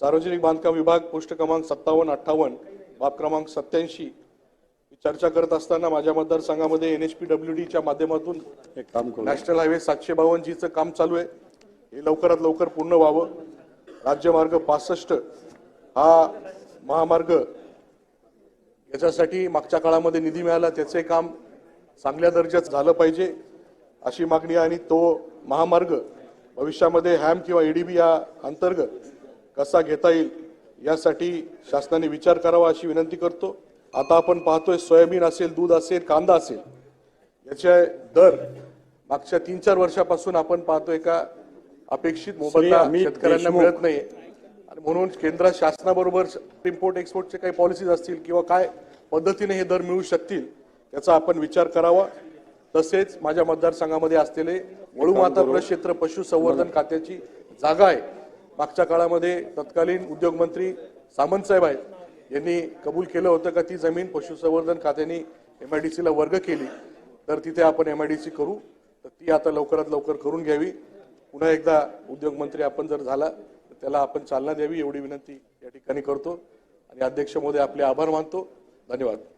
सार्वजनिक बांधकाम विभाग पोस्ट क्रमांक सत्तावन्न अठ्ठावन्न बाब क्रमांक सत्याऐंशी चर्चा करत असताना माझ्या मतदारसंघामध्ये एन एच पी डब्ल्यू डीच्या माध्यमातून एक काम करू. नॅशनल हायवे सातशे बावन्न जीचं काम चालू आहे. हे लवकरात लवकर पूर्ण व्हावं. राज्यमार्ग पासष्ट हा महामार्ग याच्यासाठी मागच्या काळामध्ये निधी मिळाला त्याचे काम चांगल्या दर्जाचं झालं पाहिजे अशी मागणी आहे. आणि तो महामार्ग भविष्यामध्ये हॅम किंवा एडीबी या अंतर्गत कसा घेता येईल यासाठी शासनाने विचार करावा अशी विनंती करतो. आता आपण पाहतोय सोयाबीन असेल दूध असेल कांदा असेल याचे दर मागच्या तीन चार वर्षापासून आपण पाहतोय का अपेक्षित मोबदला शेतकऱ्यांना. मिळत नाही आणि म्हणून केंद्र शासनाबरोबर इम्पोर्ट एक्सपोर्टचे काही पॉलिसीज असतील किंवा काय पद्धतीने हे दर मिळू शकतील याचा आपण विचार करावा. तसेच माझ्या मतदारसंघामध्ये असलेले वळूमाता प्रक्षेत्र पशुसंवर्धन खात्याची जागा आहे. मागच्या काळामध्ये तत्कालीन उद्योगमंत्री सामंतसाहेब आहेत. यांनी कबूल केलं होतं का ती जमीन पशुसंवर्धन खात्याने एम आय डी सीला वर्ग केली. तर तिथे आपण एम आय डी सी करू. तर ती आता लवकरात लवकर करून घ्यावी. पुन्हा एकदा उद्योगमंत्री आपण जर झाला तर त्याला आपण चालना द्यावी एवढी विनंती या ठिकाणी करतो. आणि अध्यक्ष मोदी आपले आभार मानतो. धन्यवाद.